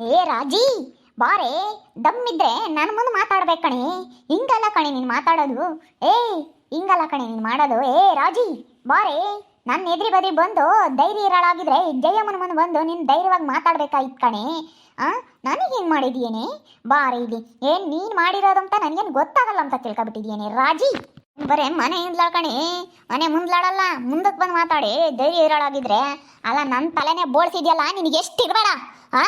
ಏ ರಾಜಿ, ಬಾರೆ ದಮ್ಮಿದ್ರೆ ನನ್ನ ಮುಂದೆ ಮಾತಾಡ್ಬೇಕು ಕಣೆ. ಹಿಂಗಲ್ಲ ಕಣೆ ನೀನು ಮಾತಾಡೋದು. ಏ, ಹಿಂಗಲ್ಲ ಕಣೆ ನೀನು ಮಾಡೋದು. ಏ ರಾಜಿ, ಬಾರೆ ನನ್ನ ಎದ್ರಿ ಬದ್ರಿ ಬಂದು ಧೈರ್ಯ ಇರಳಾಗಿದ್ರೆ ಜಯಮ್ಮನ ಮುಂದೆ ಬಂದು ನೀನು ಧೈರ್ಯವಾಗಿ ಮಾತಾಡ್ಬೇಕಾಯ್ತು ಕಣೆ. ಆ, ನನಗೆ ಹಿಂಗೆ ಮಾಡಿದೀಯೇನೆ? ಬಾರೆ ಇಲ್ಲಿ. ಏನು ನೀನು ಮಾಡಿರೋದಂತ ನನಗೇನು ಗೊತ್ತಾಗಲ್ಲ ಅಂತ ತಿಳ್ಕೊಬಿಟ್ಟಿದ್ಯೇನೆ ರಾಜಿ. ಬರೇ ಮನೆ ಹಿಂದ್ಲಾಳ ಕಣಿ. ಮನೆ ಮುಂದ್ಲಾಡಲ್ಲ ಮುಂದಕ್ಕೆ ಬಂದು ಮಾತಾಡಿ, ಧೈರ್ಯ ಇರೋಳಾಗಿದ್ರೆ ಅಲ್ಲ ನನ್ನ ತಲೆನೇ ಬೋಳ್ಸಿದ್ಯಲ್ಲ, ನಿನಗೆ ಎಷ್ಟು ಇರಬೇಡ? ಆ?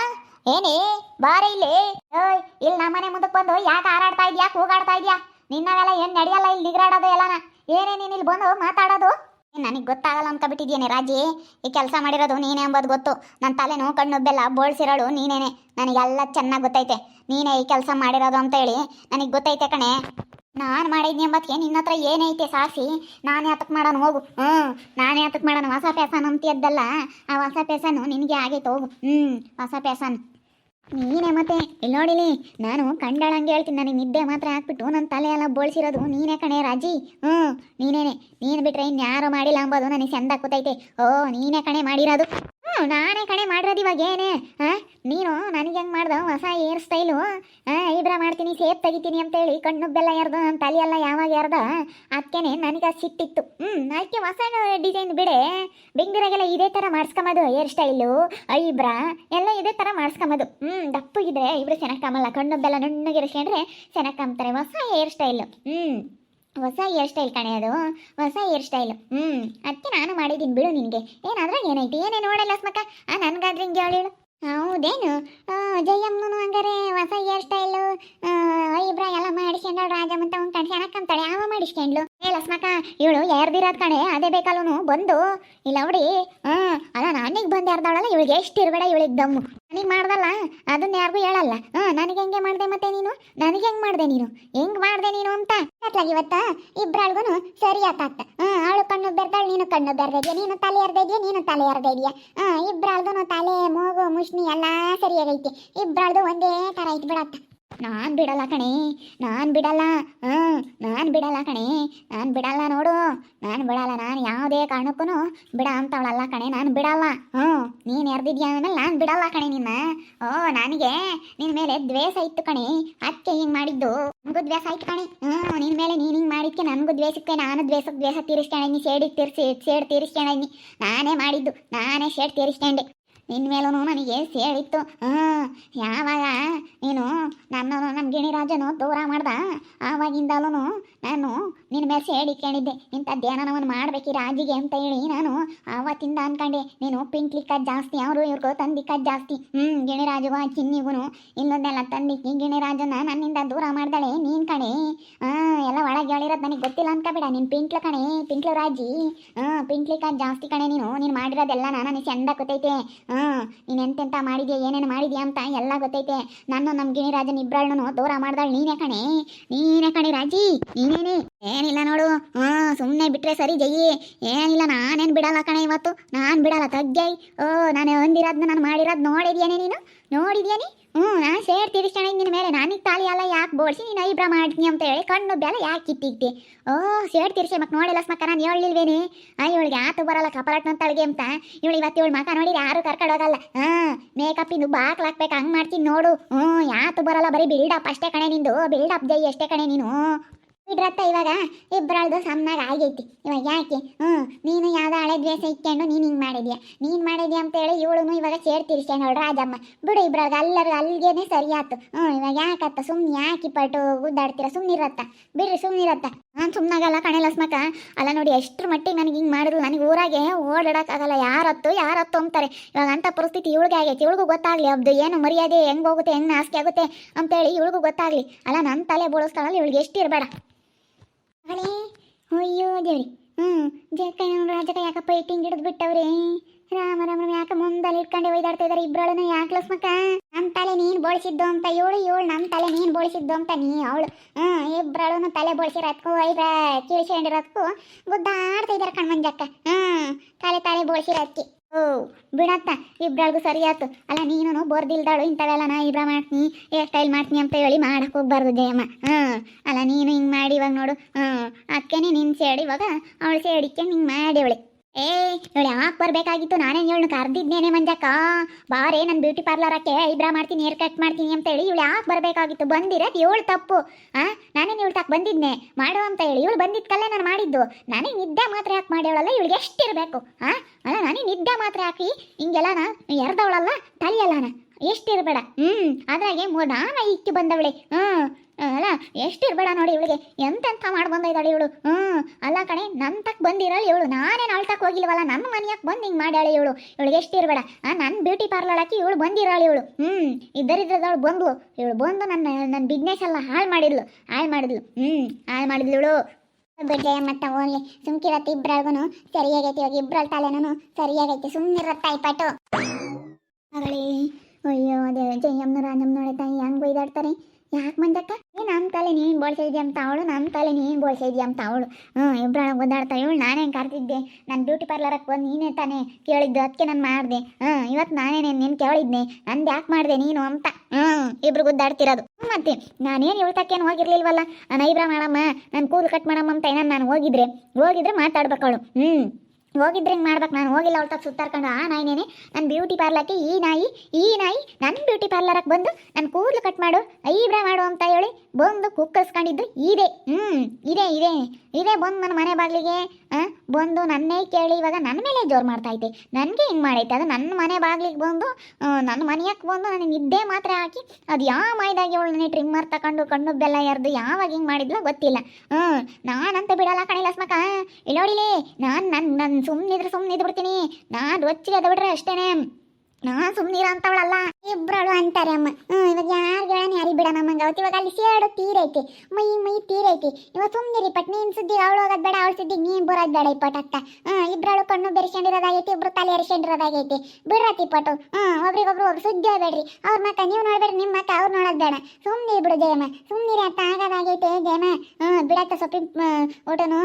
ಏನೇ? ಬಾರೆ ಇಲ್ಲಿ. ಓಯ್ ಇಲ್ಲಿ ನಮ್ಮ ಮನೆ ಮುಂದಕ್ಕೆ ಬಂದು ಯಾಕೆ ಹಾರಾಡ್ತಾ ಇದ್ಯಾ, ಕೂಗಾಡ್ತಾ ಇದ್ಯಾ? ನಿನ್ನವೆಲ್ಲ ಏನು ನಡೆಯಲ್ಲ ಇಲ್ಲಿ ನಿಗ್ರಾಡೋದು ಎಲ್ಲನ? ಏನೇ ನೀನು ಇಲ್ಲಿ ಬಂದು ಮಾತಾಡೋದು? ನನಗೆ ಗೊತ್ತಾಗಲ್ಲ ಅಂದ್ಕೊಬಿಟ್ಟಿದ್ಯೇನೆ ರಾಜಿ? ಈ ಕೆಲಸ ಮಾಡಿರೋದು ನೀನೇ ಎಂಬುದು ಗೊತ್ತು. ನನ್ನ ತಲೆನೋ ಕಣ್ಣು ಬೆಲ್ಲ ಬೋಳ್ಸಿರೋಳು ನೀನೇನೆ. ನನಗೆಲ್ಲ ಚೆನ್ನಾಗಿ ಗೊತ್ತೈತೆ. ನೀನೇ ಈ ಕೆಲಸ ಮಾಡಿರೋದು ಅಂತ ಹೇಳಿ ನನಗೆ ಗೊತ್ತೈತೆ ಕಣೆ. ನಾನು ಮಾಡಿದ್ನಿ ಎಂಬತ್ತಿಗೆ ನಿನ್ನ ಹತ್ರ ಏನೈತೆ ಸಾಸಿ ನಾನೇ ಯಾತಕ್ಕೆ ಮಾಡೋಣ ಹೋಗು. ಹ್ಞೂ ನಾನೇ ಯಾತಕ್ಕೆ ಮಾಡೋಣ ಹೊಸ ಪ್ಯಾಸನ್ ಅಂತಿಯದ್ದಲ್ಲ. ಆ ಹೊಸ ಪ್ಯಾಸನು ನಿನಗೆ ಆಗೈತೆ, ಹೋಗು. ಹ್ಞೂ ಹೊಸ ಪೇಸನ್ ನೀನೇ ಮತ್ತೆ? ಇಲ್ಲಿ ನೋಡಿಲಿ ನಾನು ಕಂಡಳಂಗೆ ಹೇಳ್ತೀನಿ. ನನಗೆ ನಿದ್ದೆ ಮಾತ್ರ ಹಾಕ್ಬಿಟ್ಟು ನನ್ನ ತಲೆ ಎಲ್ಲ ಬೋಳ್ಸಿರೋದು. ನೀನೇ ಕಣೆ ರಾಜಿ. ಹ್ಞೂ, ನೀನೇನೆ. ನೀನು ಬಿಟ್ರೆ ಇನ್ಯಾರು ಮಾಡಿಲ್ಲ ಅಂಬೋದು. ನನಗೆ ಚಂದ ಕೂತೈತೆ. ಓ, ನೀನೇ ಕಣೆ ಮಾಡಿರೋದು. ಹ್ಞೂ, ನಾನೇ ಕಣೆ ಮಾಡಿರೋದು ಇವಾಗ ಏನೇ? ಹಾಂ ನೀನು ನನಗೆ ಹೆಂಗೆ ಮಾಡ್ದೆ? ಹೊಸ ಏರ್ ಸ್ಟೈಲು ಹಾಂ ಐಬ್ರಾ ಮಾಡ್ತೀನಿ ಸೇಪ್ ತೆಗಿತೀನಿ ಅಂತೇಳಿ ಕಣ್ಣು ಎರ್ದು ನನ್ನ ತಲೆ ಎಲ್ಲ ಯಾವಾಗ ಎರ್ದ? ಅದಕ್ಕೇನೆ ನನಗೆ ಅದು ಸಿಟ್ಟಿತ್ತು. ಹ್ಞೂ, ಅದಕ್ಕೆ ಹೊಸ ಡಿಸೈನ್ ಬಿಡೆ. ಬೆಂಗಳೂರಾಗೆಲ್ಲ ಇದೇ ಥರ ಮಾಡಿಸ್ಕೊಂಬೋದು ಹೇರ್ ಸ್ಟೈಲು ಐಬ್ರಾ ಎಲ್ಲ ಇದೇ ಥರ ಮಾಡಿಸ್ಕೊಂಬೋದು ಹ್ಞೂ ದಪ್ಪಗಿದ್ರೆ ಇಬ್ರು ಚೆನ್ನಾಗಿ ಕಾಮಲ್ಲ ಕಣ್ಣೊಬ್ಬೆಲ್ಲ ಬೆಲ್ಲ ನುಣ್ಣಗಿರಿಸ್ಕೊಂಡ್ರೆ ಚೆನ್ನಾಗಿ ಕಾಮ್ತಾರೆ ಹೊಸ ಹೇರ್ ಸ್ಟೈಲು ಹ್ಞೂ ಹೊಸ ಹೇರ್ ಸ್ಟೈಲ್ ಕಣೆ ಅದು. ಹೊಸ ಹೇರ್ ಸ್ಟೈಲು ಹ್ಞೂ ಅದಕ್ಕೆ ನಾನು ಮಾಡಿದ್ದೀನಿ ಬಿಡು ನಿನಗೆ. ಏನಾದ್ರೆ ಏನೈತಿ? ಏನೇ ನೋಡಲ್ಲ ಸ್ಮಕ್ಕ? ಆ, ನನಗಾದ್ರೆ ಹಿಂಗೆ ಹೇಳು. ಹೌದೇನು? ಜಯಮ್ಮನು ಹಂಗಾರೆ ಹೊಸ ಹೇರ್ ಸ್ಟೈಲು ಐಬ್ರಾ ಎಲ್ಲ ಮಾಡಿಸ್ಕೊಂಡ ರಾಜಮಂತ ಅವ್ನು ಕಣ್ ಚೆನ್ನಾಗಿ ಯಾವ ಮಾಡಿಸ್ಕೊಂಡ್ಲು. ಏ ಲಸ್ಮಕ್ಕ ಇವಳು ಯಾರ್ದಿರೋದ್ ಕಣೆ? ಅದೇ ಬೇಕಲ್ಲೂ ಬಂದು. ಇಲ್ಲ ಅವಡಿ ಹ್ಞೂ, ಅಲ್ಲ, ನನಗೆ ಬಂದು ಯಾರ್ದಾಳಲ್ಲ, ಇವಳಿಗೆ ಎಷ್ಟು ಇರಬೇಡ, ಇವಳಿಗೆ ದಮ್ಮು. ನನಗೆ ಮಾಡ್ದಲ್ಲ, ಅದನ್ನ ಯಾರಿಗೂ ಹೇಳಲ್ಲ. ಹ್ಞೂ, ನನಗೆ ಹೆಂಗೆ ಮಾಡಿದೆ ಮತ್ತೆ ನೀನು? ನನಗೆ ಹೆಂಗೆ ಮಾಡಿದೆ ನೀನು? ಹೆಂಗೆ ಮಾಡಿದೆ ನೀನು ಅಂತ? ಅತ್ಲಾಗ ಇವತ್ತ ಇಬ್ಬರಾಳ್ಗೂ ಸರಿ ಆತಾತ ಹ್ಞೂ, ಅವಳು ಕಣ್ಣು ಬೆರ್ದಾಳು, ನೀನು ಕಣ್ಣು ಬೆರ್ದಿದ್ಯಾ? ನೀನು ತಲೆ ಎರ್ದಿದ್ಯಾ? ನೀನು ತಲೆ ಎರ್ದಿದ್ಯಾ? ಹ್ಞೂ ಇಬ್ರಾಳ್ದು ತಲೆ, ಮೂಗು, ಮುಷ್ಣಿ ಎಲ್ಲ ಸರಿಯಾಗೈತಿ. ಇಬ್ಬರಾಳ್ದು ಒಂದೇ ಥರ ಐತಿ ಬಿಡತ್ತ ನಾನ್ ಬಿಡಲ್ಲ ಕಣೆ, ನಾನು ಬಿಡಲ್ಲ, ಹ್ಮ್, ನಾನು ಬಿಡಲ್ಲ ಕಣೆ, ನಾನು ಬಿಡಲ್ಲ ನೋಡು, ನಾನು ಬಿಡಲ್ಲ, ನಾನು ಯಾವುದೇ ಕಾರಣಕ್ಕೂ ಬಿಡ ಅಂತವಳಲ್ಲ ಕಣೆ, ನಾನು ಬಿಡಲ್ಲ ಹ್ಞೂ ನೀನ್ ಎರ್ದಿದ್ಯಾ ಆಮೇಲೆ ನಾನು ಬಿಡಲ್ಲ ಕಣೆ ನಿನ್ನ, ಓ, ನನಗೆ ನಿನ್ನ ಮೇಲೆ ದ್ವೇಷ ಇತ್ತು ಕಣೆ, ಅದಕ್ಕೆ ಹಿಂಗ್ ಮಾಡಿದ್ದು ನನಗೂ ದ್ವೇಷ ಆಯ್ತು ಕಣೆ, ಹ್ಮ್ ನಿನ್ನ ಮೇಲೆ ನೀನ್ ಹಿಂಗೆ ಮಾಡಿದ್ಕೆ ನನಗೂ ದ್ವೇಷಕ್ಕೆ ನಾನು ದ್ವೇಷಕ್ಕೆ ದ್ವೇಷ ತೀರಿಸ್ಕೊಂಡಿ ಶೇಡಿಗೆ ತೀರಿಸಿ ಶೇಡ್ ತೀರಿಸ್ಕೊಂಡಿ ನಾನೇ ಮಾಡಿದ್ದು, ನಾನೇ ಶೇಡ್ ತೀರಿಸ್ಕೊಂಡೆ. ನಿನ್ನ ಮೇಲೂ ನನಗೆ ಸೇರಿತ್ತು. ಹಾಂ ಯಾವಾಗ ನೀನು ನನ್ನ ನಮ್ಮ ಗಿಣಿರಾಜನು ದೂರ ಮಾಡ್ದ? ಆವಾಗಿಂದಲೂ ನಾನು ನಿನ್ನ ಮೇಲೆ ಸೇಡಿಕೊಂಡಿದ್ದೆ ಕೇಳಿದ್ದೆ. ಒಂದು ಮಾಡ್ಬೇಕು ರಾಜಿಗೆ ಅಂತ ಹೇಳಿ ನಾನು ಆವತ್ತಿಂದ ಅನ್ಕೊಂಡೆ. ನೀನು ಪಿಂಕ್ಲಿಕ್ಕ ಜಾಸ್ತಿ, ಅವರು ಇವ್ರಿಗೂ ತಂದಿಕ್ಕ ಜಾಸ್ತಿ. ಹ್ಞೂ ಗಿಣಿರಾಜುವ ಚಿನ್ನಿಗೂ ತಂದಿ ತಂದಿಕ್ಕಿ ಗಿಣಿರಾಜನ ನನ್ನಿಂದ ದೂರ ಮಾಡ್ದಾಳೆ ನೀನು ಕಣೆ. ಹಾಂ ಎಲ್ಲ ಒಳಗೆ ಹೇಳಿರೋದು ನನಗೆ ಗೊತ್ತಿಲ್ಲ ಅನ್ಕೋಬೇಡ. ನೀನು ಪಿಂಕ್ಲ ಕಣೆ ಪಿಂಟ್ಲು ರಾಜಿ. ಹಾಂ ಪಿಂಕ್ಲಿಕ್ಕ ಜಾಸ್ತಿ ಕಣೆ ನೀನು. ನೀನು ಮಾಡಿರೋದೆಲ್ಲ ನಾನು ಚಂದ ಗೊತ್ತೈತೆ. ಹಾಂ ನೀನು ಎಂತೆಂತ ಮಾಡಿದ್ಯಾ, ಏನೇನು ಮಾಡಿದ್ಯಾ ಅಂತ ಎಲ್ಲ ಗೊತ್ತೈತೆ. ನಾನು ನಮ್ಮ ಗಿಣಿರಾಜನ ಇಬ್ಬರನ್ನು ದೂರ ಮಾಡ್ದಾಳೆ. ನೀನೇ ಕಣೆ ನೀನೇ ಕಣೆ ರಾಜಿ, ನೀನೇನೆ. ಏನಿಲ್ಲ ನೋಡು ಹ್ಞೂ ಸುಮ್ಮನೆ ಬಿಟ್ರೆ ಸರಿ ಜಯಿ ಏನಿಲ್ಲ, ನಾನೇನು ಬಿಡಲ್ಲ ಕಣೆ ಇವತ್ತು. ನಾನು ಬಿಡಲ್ಲ, ತಗ್ಗೈ. ಓ, ನಾನು ಹೊಂದಿರೋದನ್ನ ನಾನು ಮಾಡಿರೋದು ನೋಡಿದ್ಯಾನೆ ನೀನು? ನೋಡಿದ್ಯಾನಿ? ಹ್ಞೂ ನಾನು ಸೇರ್ ತೀರಿಸ್ಕೊಂಡೆ ನಿನ್ನ ಮೇಲೆ. ನನಗೆ ತಾಲಿ ಎಲ್ಲ ಯಾಕೆ ಬೋಡ್ಸಿ? ನೀನು ಐಬ್ರ ಮಾಡ್ತೀನಿ ಅಂತ ಹೇಳಿ ಕಣ್ಣು ಬೆಲ್ಲ ಯಾಕೆ ಕಿತ್ತಿದ್ದೆ ಓ, ಸೇರ್ತೀರಿ ತೀರಿಸಿ ಮಕ್ ನೋಡಿಲ್ಲ ಸ್ಮಕ್ಕ ನಾನು ಹೇಳಿಲ್ವೇನೆ ಆ, ಇವಳಿಗೆ ಆತು ಬರಲ್ಲ ಕಪಲಟ್ ಅಂತಳಿಗೆ ಅಂತ. ಇವಳು ಇವತ್ತು ಇವಳು ಮಕ ನೋಡಿದ್ರೆ ಯಾರು ಕರ್ಕೊಂಡು ಹೋಗಲ್ಲ. ಹಾಂ ಮೇಕಪ್ ಇಂದು ಬಾಕ್ಲು ಹಾಕ್ಬೇಕು, ಹಂಗೆ ಮಾಡ್ತೀನಿ ನೋಡು. ಹ್ಞೂ ಯಾತು ಬರಲ್ಲ, ಬರೀ ಬಿಲ್ಡಪ್ ಅಷ್ಟೇ ಕಣೆ ನಿಂದು. ಬಿಲ್ಡಪ್ ಜೈ ಅಷ್ಟೇ ಕಣೆ ನೀನು. ಇದ್ರತ್ತ ಇವಾಗ? ಇಬ್ಬರಳ್ದು ಸಣ್ಣಗೆ ಆಗೈತಿ. ಇವಾಗ ಯಾಕೆ? ಹ್ಞೂ, ನೀನು ಯಾವ್ದೋ ಹಳೆ ದ್ವೇಷ ಇಟ್ಕೊಂಡು ನೀನು ಹಿಂಗೆ ಮಾಡಿದ್ಯಾ? ನೀನು ಮಾಡಿದ್ಯಾ ಅಂತ ಹೇಳಿ ಇವಳು ಇವಾಗ ಸೇರ್ ರಾಜಮ್ಮ. ಬಿಡು ಇಬ್ರಾಗ ಎಲ್ಲರೂ ಅಲ್ಲಿಗೇನೆ ಸರಿ ಆಯ್ತು ಹ್ಞೂ, ಇವಾಗ ಯಾಕತ್ತ ಸುಮ್ಮನೆ ಯಾಕೆ ಪಟ್ಟು ಗುದ್ದಾಡ್ತೀರ ಸುಮ್ಮನಿರತ್ತ ಬಿಡ್ರಿ ಸುಮ್ಮನಿರತ್ತ ನಾನು ಸುಮ್ಮನಾಗಲ್ಲ ಕಣೆ ಲಸ್ಮಕ ಅಲ್ಲ ನೋಡಿ, ಎಷ್ಟ್ರ ಮಟ್ಟಿಗೆ ನನಗೆ ಹಿಂಗೆ ಮಾಡಿದ್ರು? ನನಗೆ ಊರಾಗೆ ಓಡಾಡೋಕ್ಕಾಗಲ್ಲ. ಯಾರತ್ತು ಯಾರತ್ತು ಅಂತಾರೆ. ಇವಾಗ ಅಂಥ ಪರಿಸ್ಥಿತಿ ಇವಳಿಗೆ ಆಗೈತಿ. ಇವಳಿಗೂ ಗೊತ್ತಾಗಲಿ ಅಬ್ದು ಏನು ಮರ್ಯಾದೆ ಹೆಂಗೆ ಹೋಗುತ್ತೆ, ಹೆಂಗೆ ನಾಸ್ತಿ ಆಗುತ್ತೆ ಅಂತೇಳಿ ಇವಳಿಗೂ ಗೊತ್ತಾಗಲಿ. ಅಲ್ಲ ನನ್ನ ತಲೆ ಬೋಳಿಸ್ತಾಳಲ್ಲ, ಇವಳಿಗೆ ಎಷ್ಟು ಅಳೇ ಅಯ್ಯೋ, ದೇವ್ರಿ. ಹ್ಞೂ ಜಕ ರಾಜಕ ಯಾಕಪ್ಪ ಇಟ್ಟಿಂಗ್ ಹಿಡಿದು ಬಿಟ್ಟವ್ರಿ? ರಾಮ ರಾಮ ಯಾಕೆ ಮುಂದಲ್ಲಿ ಇಟ್ಕೊಂಡೆ ಒಯ್ದಾಡ್ತಾ ಇದಾರೆ ಇಬ್ಬರೊಳನ ಯಾಕೆ ಲಸ್ಮಕ್ಕ ನಮ್ಮ ತಲೆ ನೀನು ಬೋಳಿಸಿದ್ದು ಅಂತ, ಏಳು ಏಳು ನಮ್ಮ ತಲೆ ನೀನು ಬೋಳಿಸಿದ್ದು ಅಂತ ನೀ ಅವಳು. ಹ್ಞೂ ಇಬ್ಬರೊಳನ ತಲೆ ಬೋಳಿಸಿರೋದಕ್ಕೂ ಐದ ಕೀಳ್ಸ್ಕೊಂಡಿರೋದಕ್ಕೂ ಗುದ್ದಾಡ್ತಾ ಇದ್ದಾರೆ ಕಣ್ಮಂಜಕ್ಕ. ಹ್ಞೂ ತಲೆ ತಲೆ ಬೋಳಿಸಿರೋದಕ್ಕೆ ಓ, ಬಿಡತ್ತ, ಇಬ್ರಳ್ಗೂ ಸರಿ ಆಯ್ತು. ಅಲ್ಲ ನೀನು ಬೋರ್ದಿಲ್ದಾಳು, ಇಂಥವೆಲ್ಲ ನಾ ಇಬ್ರ ಮಾಡ್ತೀನಿ. ಹೇರ್ ಸ್ಟೈಲ್ ಮಾಡ್ತೀನಿ ಅಂತ ಹೇಳಿ ಮಾಡಕ್ಕೆ ಹೋಗ್ಬಾರ್ದು ಜಯಮ್ಮ. ಹ್ಞೂ ಅಲ್ಲ, ನೀನು ಹಿಂಗೆ ಮಾಡಿ ಇವಾಗ ನೋಡು. ಹ್ಞೂ ಅದಕ್ಕೇನೆ ನಿನ್ನ ಸೇಡಿ ಇವಾಗ ಅವಳು ಸೇಡಿಕ್ಕೆ ಹಿಂಗೆ ಮಾಡಿ ಅವಳೆ. ಏ ಇವಳು ಯಾಕೆ ಬರ್ಬೇಕಾಗಿತ್ತು? ನಾನೇ ಇವಳನ್ನ ಕರ್ದಿದ್ನೇನೆ ಮಂಜಕ್ಕ. ಬಾರೇ ನನ್ನ ಬ್ಯೂಟಿ ಪಾರ್ಲರ್ ಹಾಕೆ ಐಬ್ರಾ ಮಾಡ್ತೀನಿ ಹೇರ್ ಕಟ್ ಮಾಡ್ತೀನಿ ಅಂತ ಹೇಳಿ ಇವಳು ಯಾಕೆ ಬರಬೇಕಾಗಿತ್ತು? ಬಂದಿರೋದು ಇವಳು ತಪ್ಪು. ಆ ನಾನೇ ಇವಳು ತಾಕ್ ಬಂದಿದ್ನೆ? ಮಾಡು ಅಂತ ಹೇಳಿ. ಇವಳು ಬಂದಿದ್ಕಲ್ಲೇ ನಾನು ಮಾಡಿದ್ದು. ನಾನೇ ನಿದ್ದೆ ಮಾತ್ರ ಯಾಕೆ ಮಾಡ್ಯವಳಲ್ಲ ಇವಳಿಗೆ ಎಷ್ಟಿರಬೇಕು ಆ, ಅಲ್ಲ ನಾನೇ ನಿದ್ದೆ ಮಾತ್ರ ಹಾಕಿ ಹಿಂಗೆಲ್ಲನ ಎರ್ದವಳಲ್ಲ ತಲೆಯಲ್ಲನ ಎಷ್ಟಿರಬೇಡ. ಹ್ಞೂ ಅದ್ರಾಗೆ ನಾನ ಇಕ್ಕಿ ಬಂದವಳೆ. ಹ್ಞೂ ಅಲ್ಲ ಇರಬೇಡ ನೋಡಿ ಇವಳಿಗೆ. ಎಂತೆಂಥ ಮಾಡಿ ಬಂದಿದ್ದಾಳೆ ಇವಳು. ಹ್ಞೂ ಅಲ್ಲ ಕಣೆ ನನ್ನ ತಕ್ಕ ಬಂದಿರಲ್ಲ ಇವಳು. ನಾನೇನು ಅಳ್ತಕ್ಕೆ ತಕ್ಕ ಹೋಗಿಲ್ವಲ್ಲ ನನ್ನ ಮನೆಯಕ್ಕೆ ಬಂದು ಹಿಂಗೆ ಮಾಡ್ಯಾಳೆ ಇವಳು. ಇವಳಿಗೆ ಎಷ್ಟಿರಬೇಡ. ನನ್ನ ಬ್ಯೂಟಿ ಪಾರ್ಲರ್ ಹಾಕಿ ಇವಳು ಬಂದಿರಾಳೆ ಇವಳು. ಹ್ಞೂ ಇದ್ದರಿದ್ದವಳು ಬಂದ್ಲು. ಇವಳು ಬಂದು ನನ್ನ ನನ್ನ ಬಿಸ್ನೆಸ್ ಎಲ್ಲ ಹಾಳು ಮಾಡಿದ್ಲು. ಹಾಳು ಮಾಡಿದ್ಲು. ಹ್ಞೂ ಹಾಳು ಮಾಡಿದ್ಲು ಇವಳು. ಬಿಡ್ಲೆ ಮತ್ತೆ ಓನ್ಲಿ ಸುಮ್ಕಿರತ್ತೆ ಇಬ್ಬರಾಗೂ ಸರಿಯಾಗೈತಿ ಇವಾಗ ಇಬ್ಬರಲ್ಲಿ ತಲೆನೂ ಸರಿಯಾಗೈತಿ ಸುಮ್ಮನಿರತ್ತ ಇಪ್ಪಟ್ಟು ಮಗಳೇ. ಅಯ್ಯೋ ಅದೇ ಜಯಮ್ಮನ ರಾಜಮ್ಮನೋಳೆ ತಾಯಿ ಹೆಂಗ್ ಬೈದಾಡ್ತಾರೆ ಯಾಕೆ ಬಂದಕ್ಕ ಏ ನಮ್ಮ ತಲೆ ನೀನು ಬೋಳ್ಸಿದ್ಯಾ ಅಂತ ಅವಳು ನಮ್ಮ ತಲೆ ನೀನು ಬೋಳ್ಸಿದ್ಯಾ ಅಂತ ಅವಳು. ಹ್ಞೂ ಇಬ್ಬರೊಳಗೆ ಓದಾಡ್ತಾ ಇವಳು ನಾನೇ ಕರ್ತಿದ್ದೆ ನಾನು ಬ್ಯೂಟಿ ಪಾರ್ಲರಕ್ಕೆ ಬಂದು ನೀನೇ ತಾನೇ ಕೇಳಿದ್ದು ಅದಕ್ಕೆ ನಾನು ಮಾಡಿದೆ. ಹ್ಞೂ ಇವತ್ತು ನಾನೇ ನೀನು ಕೇಳಿದ್ನೆ. ನಂದು ಯಾಕೆ ಮಾಡಿದೆ ನೀನು ಅಂತ. ಹ್ಞೂ ಇಬ್ರು ಗುದ್ದಾಡ್ತಿರೋದು. ಮತ್ತೆ ನಾನೇನು ಇವಳ್ತಕ್ಕೇನು ಹೋಗಿರ್ಲಿಲ್ವಲ್ಲ? ನಾನು ಐಬ್ರಾ ಮಾಡಮ್ಮ, ನಾನು ಕೂದಲು ಕಟ್ ಮಾಡಮ್ಮ ಅಂತ ನಾನು ಹೋಗಿದ್ರೆ? ಹೋಗಿದ್ರೆ ಮಾತಾಡ್ಬೇಕು ಅವಳು. ಹ್ಞೂ ಹೋಗಿದ್ರೆ ಹಿಂಗೆ ಮಾಡ್ಬೇಕು. ನಾನು ಹೋಗಿಲ್ಲ ತಕ್ಕ ಸುತ್ತಾರ್ಕೊಂಡು ಆ ನಾಯಿನೇನೆ ನನ್ನ ಬ್ಯೂಟಿ ಪಾರ್ಲರ್ಗೆ ಈ ನಾಯಿ ಈ ನಾಯಿ ನನ್ನ ಬ್ಯೂಟಿ ಪಾರ್ಲರ್ಗೆ ಬಂದು ನನ್ನ ಕೂದಲು ಕಟ್ ಮಾಡು, ಐಬ್ರಾ ಮಾಡು ಅಂತ ಹೇಳಿ ಬಂದು ಕುಕ್ಕಲ್ಸ್ಕೊಂಡಿದ್ದು ಇದೆ. ಹ್ಞೂ ಇದೆ ಇದೆ ಇದೆ ಬಂದು ನನ್ನ ಮನೆ ಬಾಗಿಲಿಗೆ ಬಂದು ನನ್ನೇ ಕೇಳಿ ಇವಾಗ ನನ್ನ ಮೇಲೆ ಜೋರು ಮಾಡ್ತಾ ಐತೆ. ನನಗೆ ಹಿಂಗೆ ಮಾಡೈತೆ. ಅದು ನನ್ನ ಮನೆ ಬಾಗಿಲಿಗೆ ಬಂದು ನನ್ನ ಮನೆಯಕ್ಕೆ ಬಂದು ನನಗೆ ನಿದ್ದೆ ಮಾತ್ರ ಹಾಕಿ, ಅದು ಯಾವ ಮೈದಾಗಿ ಅವಳು ನನಗೆ ಟ್ರಿಮ್ಮರ್ ತಗೊಂಡು ಕಣ್ಣು ಬೆಲ್ಲ ಎರ್ದು ಯಾವಾಗ ಹಿಂಗೆ ಮಾಡಿದ್ಲೋ ಗೊತ್ತಿಲ್ಲ. ಹ್ಞೂ ನಾನಂತ ಬಿಡಲ್ಲ ಕಣಿಲ್ಲ ಇಲ್ಲೋಡಿಲಿ ನಾನು ನನ್ನ ನನ್ನ ಸುಮ್ಮನಿದ್ರೆ ಸುಮ್ಮನೆ ಬಿಡ್ತೀನಿ ನಾನು ರೊಚ್ಚಿಗೆ ಅದ ಬಿಟ್ರೆ ಅಷ್ಟೇನೆ. ನಾ ಸುಮ್ಮನಿರ ಅಂತವಳಲ್ಲ, ಇಬ್ರಳು ಅಂತಾರೆ ಅಮ್ಮ. ಹ್ಮ್, ಇವಾಗ ಯಾರು ಹೇಳೋಣ ಯಾರಿಗೆ ಬಿಡ ನಮ್ಮ ಅವತ್ತು ಇವಾಗ ಅಲ್ಲಿ ಸೇಡು ತೀರೈತಿ ಮೈ ಮೈ ತೀರೈತಿ ಇವಾಗ ಸುಮ್ಮನಿರಿ ಪಟ್, ನೀನ್ ಸುದ್ದಿ ಅವಳು ಹೋಗೋದು ಬೇಡ, ಅವಳ ಸುದ್ದಿ ನೀನು ಬರೋದು ಬೇಡ ಇಪ್ಪಟ್ ಅಕ್ಕ ಹ್ಞೂ ಇಬ್ರಳು ಕಣ್ಣು ಬೆರೆಸ್ಕೊಂಡಿರೋದಾಗೈತಿ, ಇಬ್ರು ತಲೆ ಎರ್ಸ್ಕೊಂಡಿರೋದಾಗೈತಿ. ಬಿಡ್ರತಿ ಪಟ್ಟು ಹ್ಞೂ ಒಬ್ರಿಗೊಬ್ರು ಒಬ್ರು ಸುದ್ದಿ ಹೋಗ್ಬೇಡ್ರಿ ಅವ್ರ ಮಕ್ಕ ನೀವು ನೋಡ್ಬೇಡ್ರಿ ನಿಮ್ಮ ಮಕ್ಕ ಅವ್ರು ನೋಡೋದು ಬೇಡ. ಸುಮ್ಮನೆ ಬಿಡು ಜಯಮ್ಮ. ಸುಮ್ಮನಿರಿ ಅಂತ ಆಗೋದಾಗೈತೆ ಜಯಮ್ಮ. ಹ್ಮ್, ಬಿಡತ್ತ ಸೊಪ್ಪಿನ ಊಟನು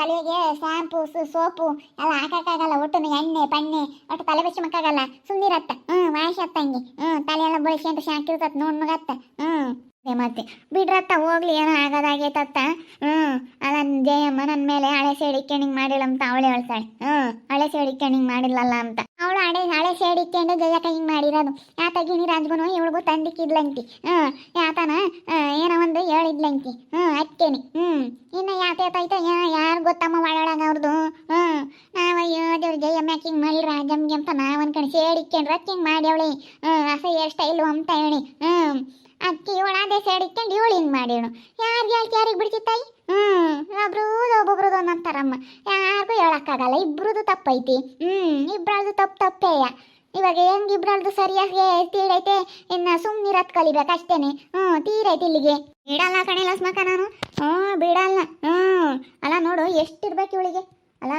ತಲೆಗೆ ಶಾಂಪು ಸೋಪು, ಎಲ್ಲ ಹಾಕಕ್ಕಾಗಲ್ಲ ಒಟ್ಟನು ಎಣ್ಣೆ, ಪಣ್ಣೆ, ಒಟ್ಟು ತಲೆ ಬೆಚ್ಚ ಮಕ್ಕಾಗಲ್ಲ. ಸುಮ್ಮನಿರತ್ತ ಹ್ಞೂ ವಾಶ್ ತಂಗಿ ಹ್ಞೂ ತಲೆ ಎಲ್ಲ ಬಳಸಿ ಅಂತ ಶಾಂತಿ ಇರ್ತತ್ ನೋಡ್ ಮಗತ್ತ. ಹ್ಞೂ ಮತ್ತೆ. ಬಿಡ್ರತ್ತ, ಹೋಗ್ಲಿ, ಏನೋ ಆಗೋದಾಗೈತತ್ತ. ಹ್ಞೂ ಅದನ್ನ ಜಯಮ್ಮ ನನ್ನ ಮೇಲೆ ಹಳೆ ಸೇಡಿಕೊಂಡಿಂಗ್ ಮಾಡಿಲ್ಲ ಅಂತ ಅವಳೇ ಹೇಳ್ತಾಳೆ. ಹ್ಞೂ ಹಳೆ ಸೇಡಿಕೊಂಡಿಂಗ್ ಮಾಡಿಲ್ಲಲ್ಲ ಅಂತ. ಅವಳು ಹಳೆ ಹಳೆ ಸೇಡಿಕೊಂಡು ಜಯಕ ಹಿಂಗೆ ಮಾಡಿರೋದು. ಯಾತಗಿನಿ ರಾಜ್ಗುನು ಇವಳಿಗೂ ತಂದಿಕ್ಕಿದ್ಲಂತಿ. ಹ್ಞೂ ಯಾತನ ಏನೋ ಒಂದು ಹೇಳಿದ್ಲಂತಿ. ಹ್ಞೂ ಅಕ್ಕೇನಿ ಹ್ಞೂ ಇನ್ನು ಯಾತೈತೈತೆ ಯಾರು ಗೊತ್ತಮ್ಮ ಮಾಡಾಳಂಗ ಅವ್ರದ್ದು ಹ್ಞೂ ನಾವು ಅಯ್ಯೋ ದೇವ್ರ ಜಯಮ್ಮ ಯಾಕೆ ಹಿಂಗೆ ಮಾಡಿ ರಾಜಮ್ಗೆ ಅಂತ ನಾವು ಅನ್ಕೊಂಡು ಸೇಡಿಕೊಂಡು ರೊಕ್ಕ ಹಿಂಗೆ ಮಾಡ್ಯವಳಿ ಹ್ಞೂ ಹೊಸ ಹೇರ್ ಸ್ಟೈಲು ಅಂತ ಹೇಳಿ ಹ್ಞೂ ಅಕ್ಕಿ ಇವಳು ಅದೇ ಸೇಡಿಕೊಂಡು ಇವಳು ಹಿಂಗೆ ಮಾಡ್ಯವಳು ಯಾರಿಗೆ ಹೇಳ್ತಿ ಯಾರಿಗೆ ಬಿಡ್ತಿತ್ತಾಯಿ ಹ್ಞೂ ಒಬ್ರದ್ದು ಒಂದಂತಾರಮ್ಮ ಯಾರಿಗೂ ಹೇಳಕ್ಕಾಗಲ್ಲ ಇಬ್ರದ್ದು ತಪ್ಪೈತಿ. ಹ್ಞೂ ಇಬ್ರದ್ದು ತಪ್ಪು ತಪ್ಪೇಯ. ಇವಾಗ ಹೆಂಗೆ ಇಬ್ರಲ್ದು ಸರಿಯಾಗಿ ತೀರೈತೆ? ಇನ್ನು ಸುಮ್ಮನಿರತ್ ಕಲಿಬೇಕು ಅಷ್ಟೇನೆ. ಹ್ಞೂ, ತೀರೈತೆ ಇಲ್ಲಿಗೆ. ಬಿಡಲ್ಲ ಕಣೆ ಲಸ್ಮಕ್ಕ ನಾನು. ಹ್ಞೂ, ಬಿಡಲ್ಲ. ಹ್ಞೂ. ಅಲ್ಲ ನೋಡು ಎಷ್ಟಿರ್ಬೇಕು ಇವಳಿಗೆ? ಅಲ್ಲ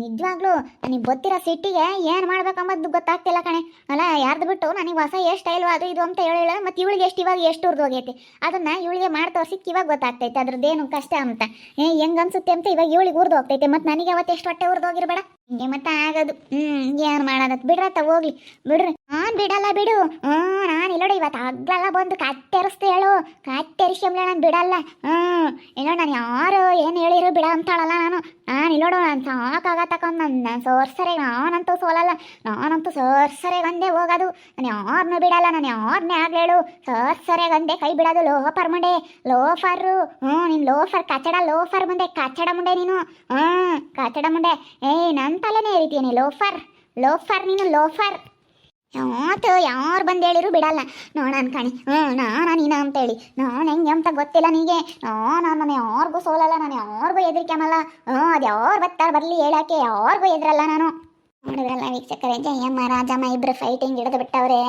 ನಿಜವಾಗ್ಲೂ ನನಗೆ ಗೊತ್ತಿರೋ ಸಿಟ್ಟಿಗೆ ಏನು ಮಾಡ್ಬೇಕಂಬದ್ದು ಗೊತ್ತಾಗ್ತಿಲ್ಲ ಕಣೆ. ಅಲ್ಲ, ಯಾರ್ದು ಬಿಟ್ಟು ನನಗೆ ಹೊಸ ಎಷ್ಟು ಸ್ಟೈಲು ಅದು ಇದು ಅಂತ ಹೇಳಿ ಮತ್ತು ಇವಳಿಗೆ ಎಷ್ಟು ಇವಾಗ ಎಷ್ಟು ಉರ್ದು ಹೋಗೈತಿ. ಅದನ್ನ ಇವಳಿಗೆ ಮಾಡ್ತಾ ಸಿಕ್ಕಿ ಇವಾಗ ಗೊತ್ತಾಗ್ತೈತೆ, ಅದ್ರದ್ದೇನು ಕಷ್ಟ ಅಂತ. ಏ, ಹೆಂಗ್ ಅನ್ಸುತ್ತೆ ಅಂತ ಇವಾಗ ಇವಳಿಗೆ ಉರ್ದು ಹೋಗ್ತೈತೆ, ಮತ್ತು ನನಗೆ ಅವತ್ತು ಎಷ್ಟು ಹೊಟ್ಟೆ ಉರ್ದು ಹೋಗಿರ್ಬೇಡ. ಹಿಂಗೆ ಮತ್ತೆ ಆಗೋದು. ಹ್ಮ್ ಏನು ಮಾಡೋದತ್. ಬಿಡ್ರತ್ತ ಹೋಗ್ಲಿ. ಬಿಡ್ರಿ. ನಾನ್ ಬಿಡಲ್ಲ, ಬಿಡು. ಹ್ಮ್, ನಾನು ಇಲ್ಲೋಡು ಇವತ್ತು ಹಗ್ಲೆಲ್ಲ ಬಂದು ಕತ್ತೆರಿಸ್ತೆ ಹೇಳು. ಕತ್ತೆರಿಸ್ಕೊಂಬ್ಲೆ ನಾನು ಬಿಡಲ್ಲ. ಹ್ಮ್, ಇಲ್ಲ ನಾನು ಯಾರು ಏನು ಹೇಳಿರು ಬಿಡ ಅಂತಾಳಲ್ಲ ನಾನು. ನಾನು ಇಲ್ಲೋಡು ನಾನು ಸಾಕಾಗತ್ತಕೊಂಡ್ ನನ್ನ ನಾನು ಸೋರ್ಸರೆ, ನಾನಂತೂ ಸೋಲಲ್ಲ. ನಾನಂತೂ ಸೋರ್ಸರೆ ಒಂದೇ ಹೋಗೋದು. ನಾನು ಯಾರನ್ನೂ ಬಿಡಲ್ಲ, ನಾನು ಯಾರನ್ನೇ ಆಗ್ಲೇಳು ಸೋರ್ಸರೆ ಒಂದೇ ಕೈ ಬಿಡೋದು ಲೋಫರ್ ಮುಂಡೆ ಲೋಫರು. ಹ್ಮ್, ನಿನ್ ಲೋಫರ್, ಕಚಡ ಲೋಫರ್ ಮುಂದೆ. ಕಚಡ ಮುಂಡೆ ನೀನು. ಹ್ಮ್, ಕಚಡ ಮುಂಡೆ ಏಯ್ ತಲೆನೇ ಏರಿತೀನಿ ಲೋಫರ್ ಲೋಫರ್, ನೀನು ಲೋಫರ್. ಯಾವತ್ತು ಯಾರು ಬಂದು ಹೇಳಿರು ಬಿಡಲ್ಲ. ನೋಡೋಣ ಕಣಿ, ಹ್ಞೂ, ನಾನು ನೀನ ಅಂತೇಳಿ. ನಾನು ಹೆಂಗೆ ಅಂತ ಗೊತ್ತಿಲ್ಲ ನಿನಗೆ ನಾನು ನಾನು ಯಾರಿಗೂ ಸೋಲಲ್ಲ, ನಾನು ಯಾರಿಗೂ ಹೆದರಿಕೆಮಲ್ಲ ಹ್ಞೂ, ಅದು ಯಾರು ಬರ್ತಾರೆ ಬರಲಿ ಹೇಳಕ್ಕೆ ಯಾರಿಗೂ ಎದ್ರಲ್ಲ ನಾನು. ನೋಡಿದ್ರಲ್ಲ ವೀಕ್ಷಕರೇ ಜಯಮ್ಮ ರಾಜಮ್ಮ ಇಬ್ರು ಫೈಟಿಂಗ್ ಹಿಡಿದು ಬಿಟ್ಟವ್ರೆ.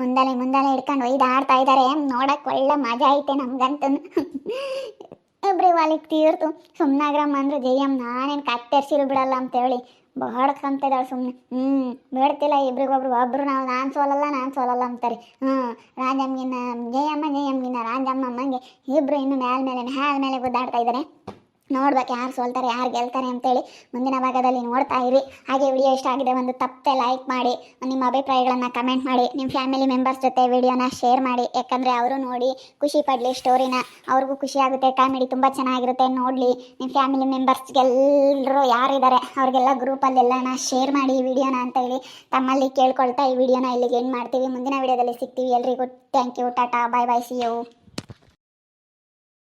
ಮುಂದಲೆ ಮುಂದಲೆ ಹಿಡ್ಕೊಂಡು ಒಯ್ದಾಡ್ತಾ ಇದ್ದಾರೆ ನೋಡಕ್ಕೆ ಒಳ್ಳೆ ಮಜಾ ಐತೆ ನಮ್ಗಂತೂ. ಇಬ್ರು ವಾಲಿಗೆ ತೀರ್ತು. ಸುಮ್ಮನಾಗ್ರಮ್ಮ ಅಂದ್ರೆ ಜಯಮ್ಮ ನಾನೇನು ಕತ್ತೆರ್ಸಿರು ಬಿಡಲ್ಲ ಅಂತೇಳಿ. ಬಹಳಕ್ಕಂತ ಇದ್ದಾಳೆ ಸುಮ್ಮನೆ ಹ್ಞೂ ಬೇಡ್ತಿಲ್ಲ, ಇಬ್ರಿಗೊಬ್ರು, ಒಬ್ರು ನಾವು ನಾನು ಸೋಲಲ್ಲ ನಾನು ಸೋಲಲ್ಲ ಅಂತಾರೆ. ಹ್ಞೂ ರಾಜಮ್ಮಗಿನ ಜಯಮ್ಮ ಜಯಮ್ಮಗಿನ ರಾಜಮ್ಮ ಅಮ್ಮಂಗೆ ಇಬ್ರು ಇನ್ನು ಮ್ಯಾಲ ಮೇಲೆ ಮ್ಯಾಲ ಮೇಲೆ ಗುದ್ದಾಡ್ತಾ ಇದ್ದಾರೆ ನೋಡ್ಬೇಕು ಯಾರು ಸೋಲ್ತಾರೆ, ಯಾರು ಗೆಲ್ತಾರೆ ಅಂತೇಳಿ ಮುಂದಿನ ಭಾಗದಲ್ಲಿ ನೋಡ್ತಾ ಇರಿ. ಹಾಗೆ ವಿಡಿಯೋ ಇಷ್ಟ ಆಗಿದೆ ಒಂದು ತಪ್ಪದೆ ಲೈಕ್ ಮಾಡಿ, ನಿಮ್ಮ ಅಭಿಪ್ರಾಯಗಳನ್ನು ಕಮೆಂಟ್ ಮಾಡಿ, ನಿಮ್ಮ ಫ್ಯಾಮಿಲಿ ಮೆಂಬರ್ಸ್ ಜೊತೆ ವಿಡಿಯೋನ ಶೇರ್ ಮಾಡಿ. ಯಾಕಂದರೆ ಅವರು ನೋಡಿ ಖುಷಿ ಪಡಲಿ ಸ್ಟೋರಿನ ಅವ್ರಿಗೂ ಖುಷಿ ಆಗುತ್ತೆ ಕಾಮಿಡಿ ತುಂಬ ಚೆನ್ನಾಗಿರುತ್ತೆ, ನೋಡಲಿ. ನಿಮ್ಮ ಫ್ಯಾಮಿಲಿ ಮೆಂಬರ್ಸ್ಗೆಲ್ಲರೂ ಯಾರಿದ್ದಾರೆ, ಅವ್ರಿಗೆಲ್ಲ ಗ್ರೂಪಲ್ಲೆಲ್ಲನ ಶೇರ್ ಮಾಡಿ ಈ ವಿಡಿಯೋನ ಅಂತ ಹೇಳಿ ತಮ್ಮಲ್ಲಿ ಕೇಳ್ಕೊಳ್ತಾ ಈ ವಿಡಿಯೋನ ಇಲ್ಲಿಗೆ ಏನು ಮಾಡ್ತೀವಿ. ಮುಂದಿನ ವಿಡಿಯೋದಲ್ಲಿ ಸಿಗ್ತೀವಿ ಎಲ್ರಿಗೂ. Thank you tata bye bye see you